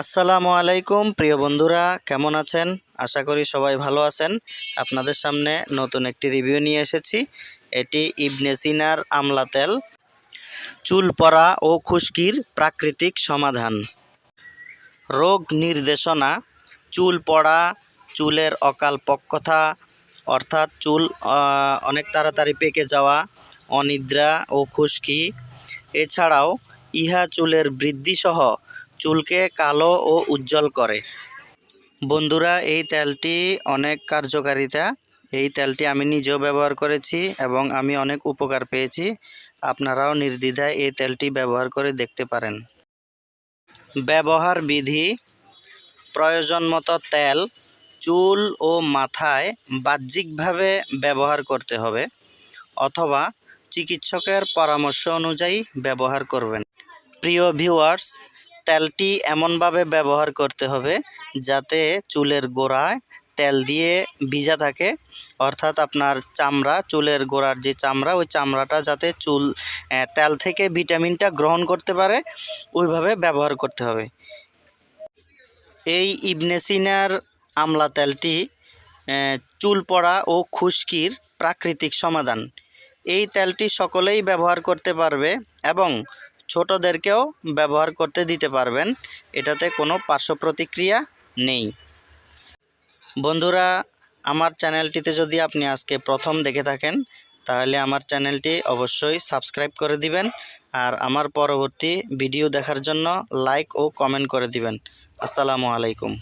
আসসালামু আলাইকুম, প্রিয় বন্ধুরা, কেমন আছেন? আশা করি সবাই ভালো আছেন। আপনাদের সামনে নতুন একটি রিভিউ নিয়ে এসেছি। এটি ইবনেসিনার আমলা তেল, চুল পড়া ও খুশকির প্রাকৃতিক সমাধান। রোগ নির্দেশনা, চুল পড়া, চুলের অকাল পক্কতা অর্থাৎ চুল অনেক তাড়াতাড়ি পেকে যাওয়া, অনিদ্রা ও খুশকি। এছাড়াও ইহা চুলের বৃদ্ধিসহ চুলকে কালো ও উজ্জ্বল করে। বন্ধুরা, এই তেলটি অনেক কার্যকারিতা। এই তেলটি আমি নিজেও ব্যবহার করেছি এবং আমি অনেক উপকার পেয়েছি। আপনারাও নির্দ্বিধায় এই তেলটি ব্যবহার করে দেখতে পারেন। ব্যবহার বিধি প্রয়োজন মতো তেল, চুল ও মাথায় বাহ্যিকভাবে ব্যবহার করতে হবে অথবা চিকিৎসকের পরামর্শ অনুযায়ী ব্যবহার করবেন। প্রিয় ভিউয়ার্স তেলটি এমনভাবে ব্যবহার করতে হবে যাতে চুলের গোড়ায় তেল দিয়ে ভিজা থাকে। অর্থাৎ আপনার চামড়া, চুলের গোড়ার যে চামড়া, ওই চামড়াটা যাতে চুল তেল থেকে ভিটামিনটা গ্রহণ করতে পারে, ওইভাবে ব্যবহার করতে হবে। এই ইবনেসিনার আমলা তেলটি চুল পড়া ও খুশকির প্রাকৃতিক সমাধান। এই তেলটি সকলেই ব্যবহার করতে পারবে এবং ছোটদেরকেও ব্যবহার করতে দিতে পারবেন। এটাতে কোনো পার্শ্ব প্রতিক্রিয়া নেই। বন্ধুরা, আমার চ্যানেলটিতে যদি আপনি আজকে প্রথম দেখে থাকেন, তাহলে আমার চ্যানেলটি অবশ্যই সাবস্ক্রাইব করে দিবেন আর আমার পরবর্তী ভিডিও দেখার জন্য লাইক ও কমেন্ট করে দিবেন। আসসালামু আলাইকুম।